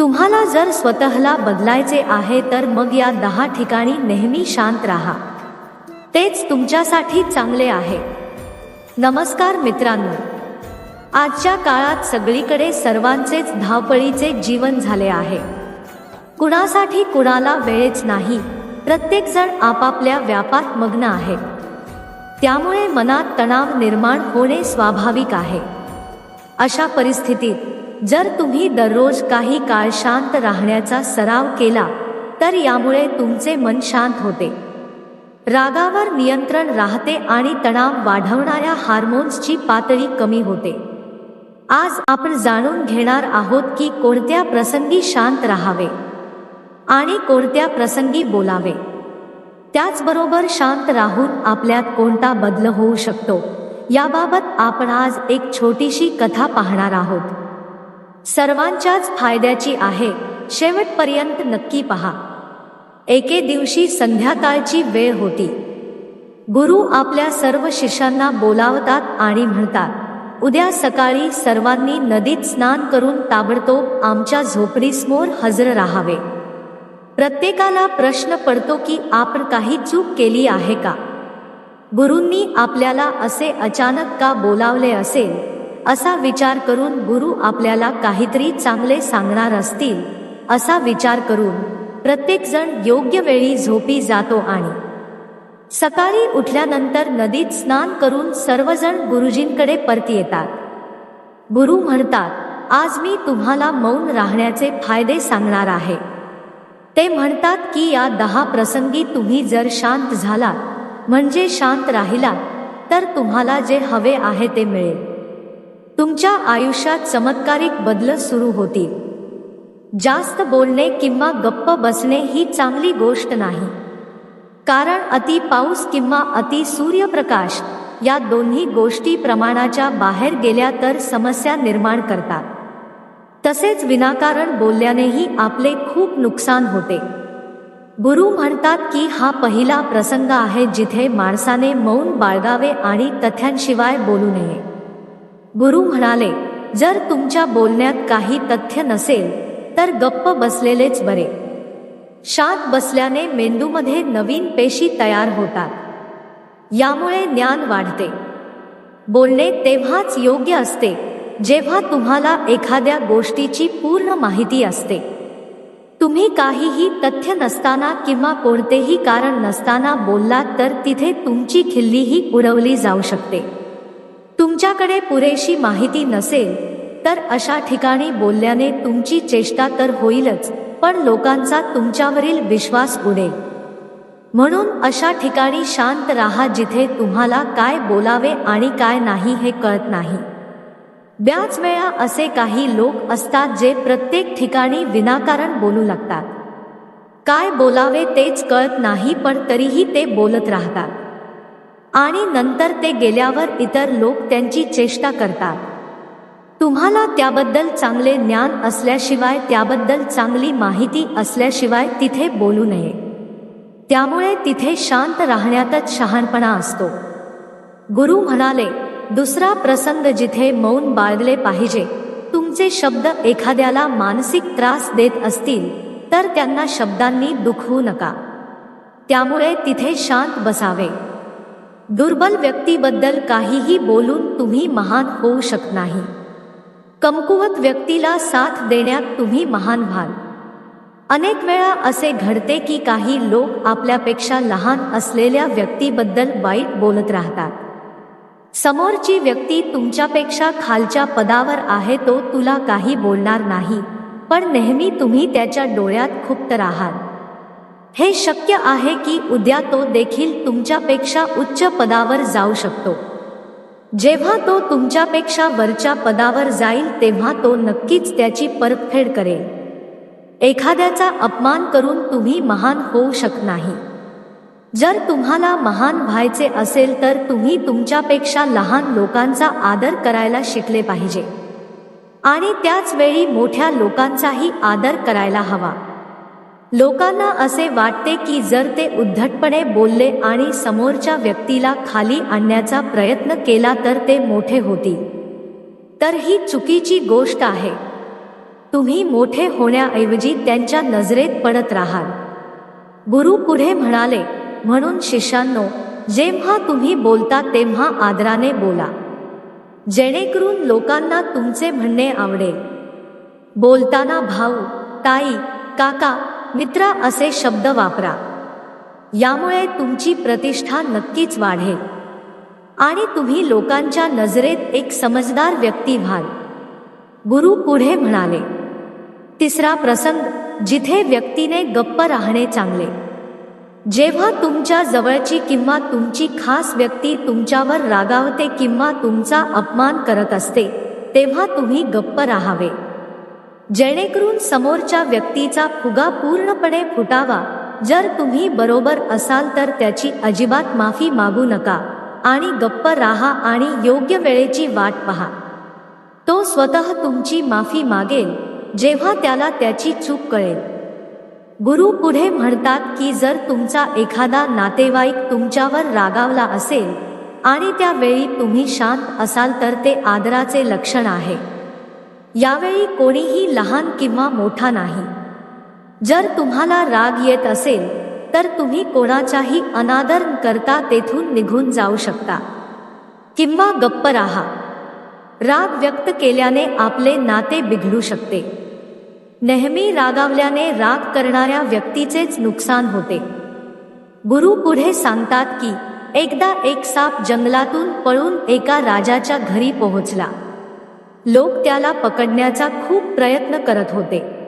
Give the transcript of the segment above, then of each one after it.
तुम्हाला जर स्वतःला बदलायचे आहे तर मग या दहा ठिकाणी नेहमी शांत राहा. तेच तुमच्यासाठी चांगले आहे. नमस्कार मित्रांनो. आजच्या काळात सगळीकडे सर्वांचेच धावपळीचे जीवन झाले आहे. कुणासाठी कुणाला वेळच नाही प्रत्येकजण आपापल्या व्यापात मग्न आहे. त्यामुळे मनात तणाव निर्माण होणे स्वाभाविक आहे. अशा परिस्थितीत जर तुम्ही दररोज काही काळ शांत राहण्याचा सराव केला तर यामुळे तुमचे मन शांत होते. रागावर नियंत्रण राहते आणि तणाव वाढवणाऱ्या हार्मोन्सची पातळी कमी होते. आज आपण जाणून घेणार आहोत की कोणत्या प्रसंगी शांत राहावे आणि कोणत्या प्रसंगी बोलावे. त्याचबरोबर शांत राहून आपल्यात कोणता बदल होऊ शकतो याबाबत आपण आज एक छोटीशी कथा पाहणार आहोत. सर्वांच्याच फायद्याची आहे. शेवटपर्यंत नक्की पहा. एके दिवशी संध्याकाळची वेळ होती. गुरु आपल्या सर्व शिष्यांना बोलावतात आणि म्हणतात उद्या सकाळी सर्वांनी नदीत स्नान करून ताबडतोब आमच्या झोपडीसमोर हजर राहावे. प्रत्येकाला प्रश्न पडतो की आपण काही चूक केली आहे का? गुरूंनी आपल्याला असे अचानक का बोलावले असेल? असा विचार करून गुरु आपल्याला काहीतरी चांगले सांगणार असतील असा विचार करून प्रत्येकजण योग्य वेळी झोपी जातो आणि सकाळी उठल्यानंतर नदीत स्नान करून सर्वजण गुरुजींकडे परत येतात. गुरु म्हणतात आज मी तुम्हाला मौन राहण्याचे फायदे सांगणार आहे. ते म्हणतात की या दहा प्रसंगी तुम्ही जर शांत झालात म्हणजे शांत राहिला तर तुम्हाला जे हवे आहे ते मिळेल. तुमच्या आयुष्यात चमत्कारिक बदल सुरू होतील. जास्त बोलणे किंवा गप्प बसणे ही चांगली गोष्ट नाही. कारण अति पाऊस किंवा अति सूर्यप्रकाश या दोन्ही गोष्टी प्रमाणाच्या बाहेर गेल्या तर समस्या निर्माण करतात. तसेच विनाकारण बोलल्यानेही आपले खूप नुकसान होते. गुरु म्हणतात की हा पहिला प्रसंग आहे जिथे माणसाने मौन बाळगावे आणि तथ्यांशिवाय बोलू नये. गुरु म्हणाले जर तुमच्या बोलण्यात काही तथ्य नसेल तर गप्प बसलेलेच बरे. शांत बसल्याने मेंदूमध्ये नवीन पेशी तयार होतात. यामुळे ज्ञान वाढते. बोलणे तेव्हाच योग्य असते जेव्हा तुम्हाला एखाद्या गोष्टीची पूर्ण माहिती असते. तुम्ही काहीही तथ्य नसताना किंवा कोणतेही कारण नसताना बोललात तर तिथे तुमची खिल्लीही उडवली जाऊ शकते. तुमच्याकडे पुरेशी माहिती नसेल तर अशा ठिकाणी बोलल्याने तुमची चेष्टा तर होईलच पण लोकांचा तुमच्यावरील विश्वास उडेल म्हणून अशा ठिकाणी शांत राहा जिथे तुम्हाला काय बोलावे आणि काय नाही हे कळत नाही. बऱ्याच वेळा असे काही लोक असतात जे प्रत्येक ठिकाणी विनाकारण बोलू लागतात. काय बोलावे तेच कळत नाही पण तरीही ते बोलत राहतात. आणि नंतर ते गेल्यावर इतर लोक त्यांची चेष्टा करतात. तुम्हाला त्याबद्दल चांगले ज्ञान असल्याशिवाय त्याबद्दल चांगली माहिती असल्याशिवाय तिथे बोलू नये. त्यामुळे तिथे शांत राहण्यातच शहाणपणा असतो. गुरु म्हणाले दुसरा प्रसंग जिथे मौन बाळगले पाहिजे तुमचे शब्द एखाद्याला मानसिक त्रास देत असतील तर त्यांना शब्दांनी दुखवू नका. त्यामुळे तिथे शांत बसावे. दुर्बल व्यक्तीबद्दल काहीही बोलून तुम्ही महान होऊ शकत नाही. कमकुवत व्यक्तीला साथ देण्यात तुम्ही महान व्हाल. अनेक वेळा असे घडते की काही लोक आपल्यापेक्षा लहान असलेल्या व्यक्तीबद्दल वाईट बोलत राहतात. समोरची व्यक्ती तुमच्यापेक्षा खालच्या पदावर आहे तो तुला काही बोलणार नाही पण नेहमी तुम्ही त्याच्या डोळ्यात खुप्त राहाल. हे शक्य आहे की उद्या तो देखील तुमच्यापेक्षा उच्च पदावर जाऊ शकतो. जेव्हा तो तुमच्यापेक्षा वरच्या पदावर जाईल तेव्हा तो नक्कीच त्याची परतफेड करेल. एखाद्याचा अपमान करून तुम्ही महान होऊ शकत नाही. जर तुम्हाला महान व्हायचे असेल तर तुम्ही तुमच्यापेक्षा लहान लोकांचा आदर करायला शिकले पाहिजे. आणि त्याच वेळी मोठ्या लोकांचाही आदर करायला हवा. लोकांना असे वाटते की जर ते उद्धटपणे बोलले आणि समोरच्या व्यक्तीला खाली आणण्याचा प्रयत्न केला तर ते मोठे होतील. तर ही चुकीची गोष्ट आहे. तुम्ही मोठे होण्याऐवजी त्यांच्या नजरेत पडत राहाल. गुरु पुढे म्हणाले म्हणून शिष्यांनो जेव्हा तुम्ही बोलता तेव्हा आदराने बोला. जेणेकरून लोकांना तुमचे म्हणणे आवडेल. बोलताना भाऊ ताई काका मित्रा असे शब्द वापरा. यामुळे तुमची प्रतिष्ठा नक्कीच वाढेल. आणि तुम्ही लोकांच्या नजरेत एक समजदार व्यक्ती व्हाल. गुरु पुढे म्हणाले तिसरा प्रसंग जिथे व्यक्तीने गप्प राहणे चांगले. जेव्हा तुमच्या जवळची किंवा तुमची खास व्यक्ती तुमच्यावर रागावते किंवा तुमचा अपमान करत असते तेव्हा तुम्ही गप्प राहावे. जेणेकरून समोरच्या व्यक्तीचा फुगा पूर्णपणे फुटावा. जर तुम्ही बरोबर असाल तर त्याची अजिबात माफी मागू नका. आणि गप्प राहा आणि योग्य वेळेची वाट पहा. तो स्वतः तुमची माफी मागेल जेव्हा त्याला त्याची चूक कळेल. गुरु पुढे म्हणतात की जर तुमचा एखादा नातेवाईक तुमच्यावर रागावला असेल आणि त्यावेळी तुम्ही शांत असाल तर ते आदराचे लक्षण आहे. यावेळी कोणीही लहान किंवा मोठा नाही. जर तुम्हाला राग येत असेल तर तुम्ही कोणाचाही अनादर करता तेथून निघून जाऊ शकता. किंवा गप्प राहा. राग व्यक्त केल्याने आपले नाते बिघडू शकते. नेहमी रागावल्याने राग करणाऱ्या व्यक्तीचेच नुकसान होते. गुरु पुढे सांगतात की एकदा एक साप जंगलातून पळून एका राजाच्या घरी पोहोचला. लोक त्याला पकडण्याचा खूप प्रयत्न करत होते.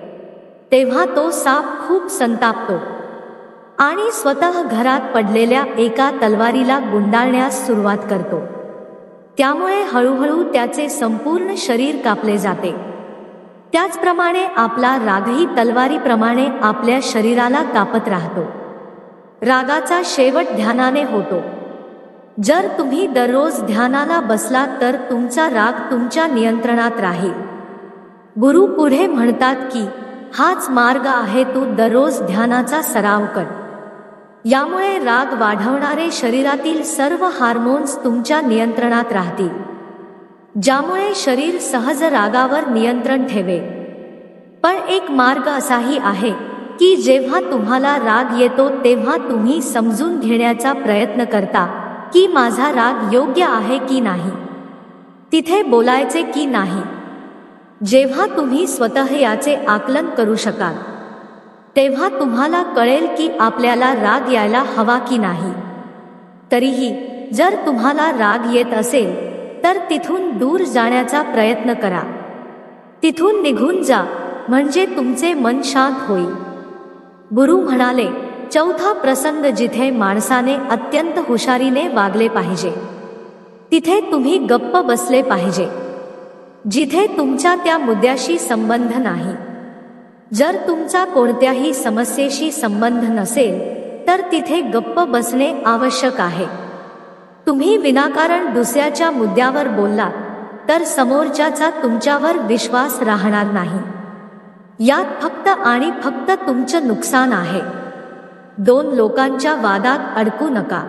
तेव्हा तो साप खूप संतापतो आणि स्वतः घरात पडलेल्या एका तलवारीला गुंडाळण्यास सुरुवात करतो. त्यामुळे हळूहळू त्याचे संपूर्ण शरीर कापले जाते. त्याचप्रमाणे आपला रागही तलवारीप्रमाणे आपल्या शरीराला कापत राहतो. रागाचा शेवट ध्यानाने होतो. जर तुम्ही दररोज ध्यानाला बसलात तर तुमचा राग तुमच्या नियंत्रणात राहील. गुरु पुढे म्हणतात की हाच मार्ग आहे तू दररोज ध्यानाचा सराव कर. यामुळे राग वाढवणारे शरीरातील सर्व हार्मोन्स तुमच्या नियंत्रणात राहतील. ज्यामुळे शरीर सहज रागावर नियंत्रण ठेवेल. पण एक मार्ग असाही आहे की जेव्हा तुम्हाला राग येतो तेव्हा तुम्ही समजून घेण्याचा प्रयत्न करता. की माझा राग योग्य आहे की नाही? तिथे बोलायचे की नाही? जेव्हा तुम्ही स्वतः याचे आकलन करू शकाल तेव्हा तुम्हाला कळेल की आपल्याला राग यायला हवा की नाही. तरीही जर तुम्हाला राग येत असेल तर तिथून दूर जाण्याचा प्रयत्न करा. तिथून निघून जा म्हणजे तुमचे मन शांत होईल. गुरु म्हणाले चौथा प्रसंग जिथे माणसाने अत्यंत हुशारीने वागले पाहिजे तिथे तुम्ही गप्प बसले पाहिजे. जिथे तुमच्या त्या मुद्द्याशी संबंध नाही. जर तुमचा कोणत्याही समस्येशी संबंध नसेल तर तिथे गप्प बसणे आवश्यक आहे. तुम्ही विनाकारण दुसऱ्याच्या मुद्द्यावर बोललात तर समोरच्याचा तुमच्यावर विश्वास राहणार नाही. यात फक्त आणि फक्त तुमचं नुकसान आहे. दोन लोकांच्या वादात अडकू नका.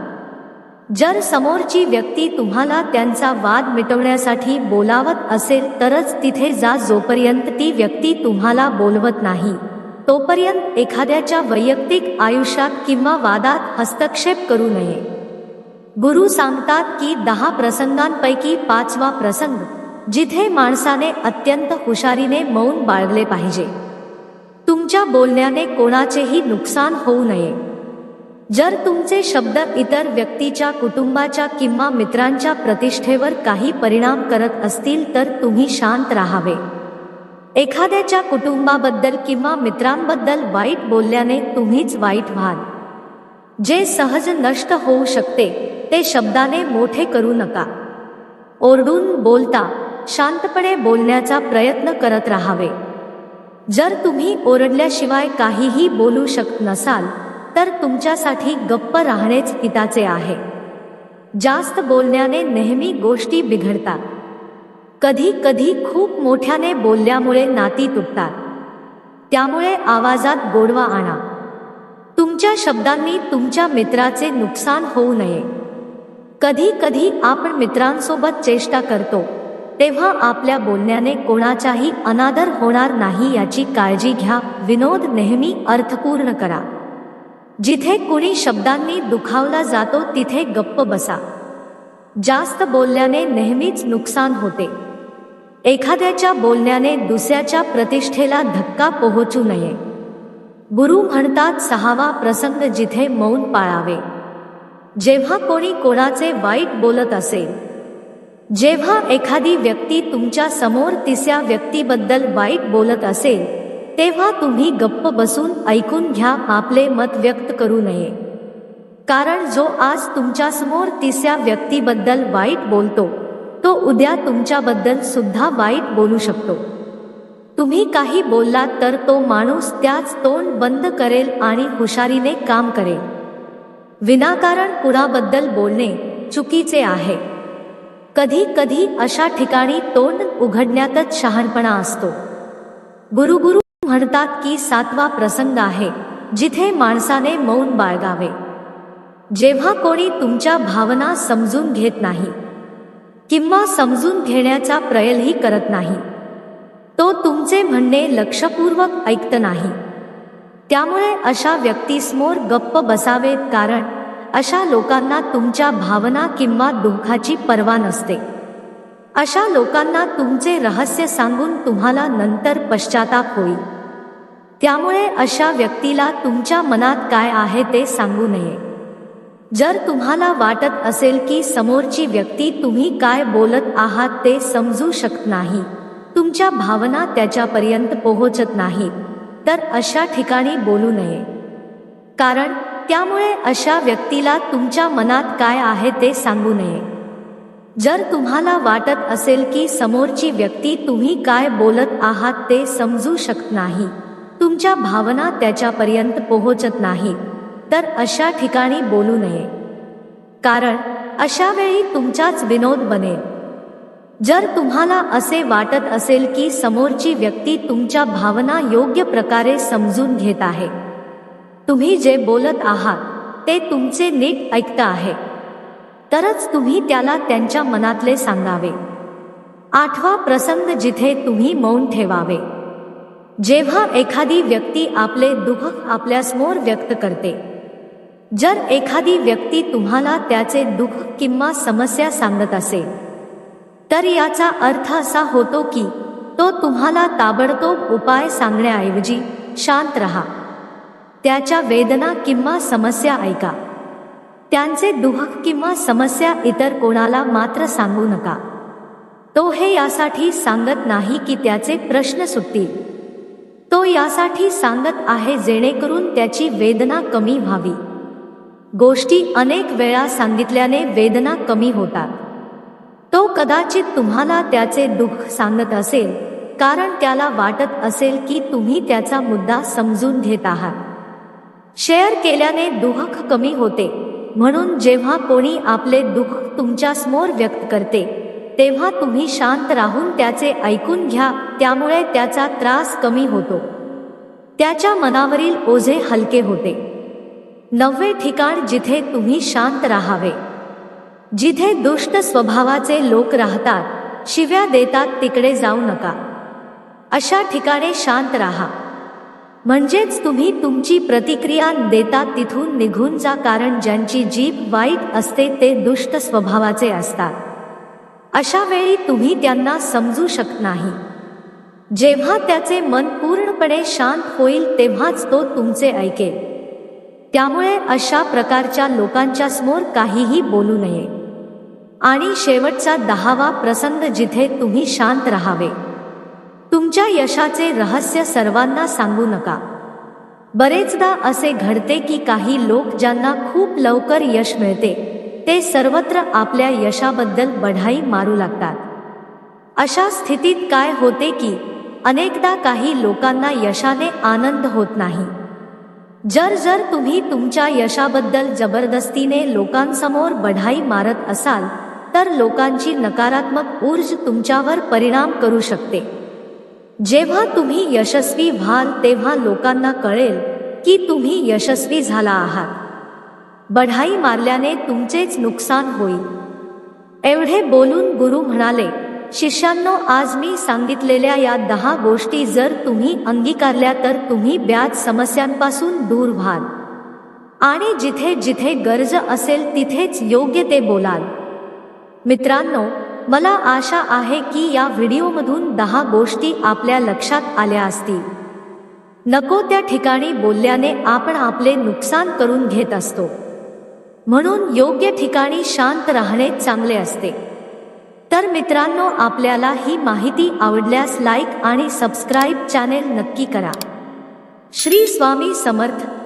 जर समोरची व्यक्ती तुम्हाला त्यांचा वाद मिटवण्यासाठी बोलावत असेल तरच तिथे जा जोपर्यंत ती व्यक्ती तुम्हाला बोलवत नाही. तोपर्यंत एखाद्याच्या वैयक्तिक आयुष्यात किंवा वादात हस्तक्षेप करू नये. गुरु सांगतात की दहा प्रसंगांपैकी पाचवा प्रसंग जिथे माणसाने अत्यंत हुशारीने मौन बाळगले पाहिजे. तुमच्या बोलण्याने कोणाचेही नुकसान होऊ नये. जर तुमचे शब्द इतर व्यक्तीच्या कुटुंबाच्या किंवा मित्रांच्या प्रतिष्ठेवर काही परिणाम करत असतील तर तुम्ही शांत राहावे. एखाद्याच्या कुटुंबाबद्दल किंवा मित्रांबद्दल वाईट बोलल्याने तुम्हीच वाईट व्हाल. जे सहज नष्ट होऊ शकते ते शब्दाने मोठे करू नका. ओरडून बोलता शांतपणे बोलण्याचा प्रयत्न करत राहावे. जर तुम्ही ओरडल्याशिवाय काहीही बोलू शकत नसाल तर तुमच्यासाठी गप्प राहणेच हिताचे आहे. जास्त बोलण्याने नेहमी गोष्टी बिघडतात. कधी कधी खूप मोठ्याने बोलल्यामुळे नाती तुटतात. त्यामुळे आवाजात गोडवा आणा. तुमच्या शब्दांनी तुमच्या मित्राचे नुकसान होऊ नये. कधी कधी आपण मित्रांसोबत चेष्टा करतो तेव्हा आपल्या बोलण्याने कोणाचाही अनादर होणार नाही याची काळजी घ्या. विनोद नेहमी अर्थपूर्ण करा. जिथे कुणी शब्दांनी दुखावला जातो तिथे गप्प बसा. जास्त बोलल्याने नेहमीच नुकसान होते. एखाद्याच्या बोलण्याने दुसऱ्याच्या प्रतिष्ठेला धक्का पोहोचू नये. गुरु म्हणतात सहावा प्रसंग जिथे मौन पाळावे. जेव्हा कोणी कोणाचे वाईट बोलत असेल जेव्हा एखादी व्यक्ती तुमच्यासमोर तिसऱ्या व्यक्तीबद्दल वाईट बोलत असेल तेव्हा तुम्ही गप्प बसून ऐकून घ्या आपले मत व्यक्त करू नये. कारण जो आज तुमच्यासमोर तिसऱ्या व्यक्तीबद्दल वाईट बोलतो तो उद्या तुमच्याबद्दल सुद्धा वाईट बोलू शकतो. तुम्ही काही बोललात तर तो माणूस त्याच तोंड बंद करेल आणि हुशारीने काम करेल. विनाकारण कुणाबद्दल बोलणे चुकीचे आहे. कधी कधी अशा ठिकाणी तोंड उघडण्यातच शहाणपणा असतो. गुरुगुरु म्हणतात की सातवा प्रसंग आहे जिथे माणसाने मौन बाळगावे. जेव्हा कोणी तुमच्या भावना समजून घेत नाही किंवा समजून घेण्याचा प्रयलही करत नाही तो तुमचे म्हणणे लक्षपूर्वक ऐकत नाही. त्यामुळे अशा व्यक्तीसमोर गप्प बसावेत कारण अशा लोकांना तुमच्या भावना किंवा दुःखाची पर्वा नसते. अशा लोकांना तुमचे रहस्य सांगून तुम्हाला नंतर पश्चाताप होईल. त्यामुळे अशा व्यक्तीला तुमच्या मनात काय आहे ते सांगू नये. जर तुम्हाला वाटत असेल की समोरची व्यक्ती तुम्ही काय बोलत आहात ते समजू शकत नाही तुमच्या भावना त्याच्यापर्यंत पोहोचत नाहीत तर अशा ठिकाणी बोलू नये. कारण त्यामुळे अशा व्यक्तीला तुमच्या मनात काय आहे ते सांगू नये. जर तुम्हाला वाटत असेल की समोरची व्यक्ती तुम्ही काय बोलत आहात ते समजू शकत नाही तुमच्या भावना त्याच्यापर्यंत पोहोचत नाहीत तर अशा ठिकाणी बोलू नये. कारण अशा वेळी तुमचाच विनोद बनेल. जर तुम्हाला असे वाटत असेल की समोरची व्यक्ती तुमच्या भावना योग्य प्रकारे समजून घेत आहे तुम्ही जे बोलत आहात ते तुमचे नीट ऐकत आहे. तरच तुम्ही त्याला त्यांच्या मनातले सांगावे. आठवा प्रसंग जिथे तुम्ही मौन ठेवावे. जेव्हा एखादी व्यक्ती आपले दुःख आपल्यासमोर व्यक्त करते. जर एखादी व्यक्ती तुम्हाला त्याचे दुःख किंवा समस्या सांगत असेल तर याचा अर्थ असा होतो की तो तुम्हाला ताबडतोब उपाय सांगण्याऐवजी शांत रहा. त्याच्या वेदना किंवा समस्या ऐका. त्यांचे दुःख किंवा समस्या इतर कोणाला मात्र सांगू नका. तो हे यासाठी सांगत नाही की त्याचे प्रश्न सुटतील. तो यासाठी सांगत आहे जेणेकरून त्याची वेदना कमी व्हावी. गोष्टी अनेक वेळा सांगितल्याने वेदना कमी होतात. तो कदाचित तुम्हाला त्याचे दुःख सांगत असेल कारण त्याला वाटत असेल की तुम्ही त्याचा मुद्दा समजून घेत आहात. शेअर केल्याने दुःख कमी होते. म्हणून जेव्हा कोणी आपले दुःख तुमच्यासमोर व्यक्त करते तेव्हा तुम्ही शांत राहून त्याचे ऐकून घ्या त्यामुळे त्याचा त्रास कमी होतो. त्याच्या मनावरील ओझे हलके होते. नववे ठिकाण जिथे तुम्ही शांत राहावे. जिथे दुष्ट स्वभावाचे लोक राहतात शिव्या देतात तिकडे जाऊ नका. अशा ठिकाणी शांत राहा. म्हणजेच तुम्ही तुमची प्रतिक्रिया देता तिथून निघून जा कारण ज्यांची जीभ वाईट असते ते दुष्ट स्वभावाचे असतात. अशा वेळी तुम्ही त्यांना समजू शकत नाही. जेव्हा त्याचे मन पूर्णपणे शांत होईल तेव्हाच तो तुमचे ऐकेल. त्यामुळे अशा प्रकारच्या लोकांच्या समोर काहीही बोलू नये. आणि शेवटचा दहावा प्रसंग जिथे तुम्ही शांत राहावे. तुमच्या यशाचे रहस्य सर्वांना सांगू नका. बरेचदा असे घडते की काही लोक ज्यांना खूप लवकर यश मिळते ते सर्वत्र आपल्या यशाबद्दल बढाई मारू लागतात. अशा स्थितीत काय होते की अनेकदा काही लोकांना यशाने आनंद होत नाही. जर जर तुम्ही तुमच्या यशाबद्दल जबरदस्तीने लोकांसमोर बढाई मारत असाल तर लोकांची नकारात्मक ऊर्ज तुमच्यावर परिणाम करू शकते. जेव्हा तुम्ही यशस्वी व्हाल तेव्हा लोकांना कळेल की तुम्ही यशस्वी झाला आहात. बढाई मारल्याने तुमचेच नुकसान होईल. एवढे बोलून गुरु म्हणाले शिष्यांनो आज मी सांगितलेल्या या दहा गोष्टी जर तुम्ही अंगीकारल्या तर तुम्ही ब्याज समस्यांपासून दूर व्हाल. आणि जिथे जिथे गरज असेल तिथेच योग्य ते बोलाल. मित्रांनो मला आशा आहे की या व्हिडिओमधून दहा गोष्टी आपल्या लक्षात आल्या असतील. नको त्या ठिकाणी बोलल्याने आपण आपले नुकसान करून घेत असतो. म्हणून योग्य ठिकाणी शांत राहणे चांगले असते. तर मित्रांनो आपल्याला ही माहिती आवडल्यास लाईक आणि सबस्क्राईब चॅनेल नक्की करा. श्री स्वामी समर्थ.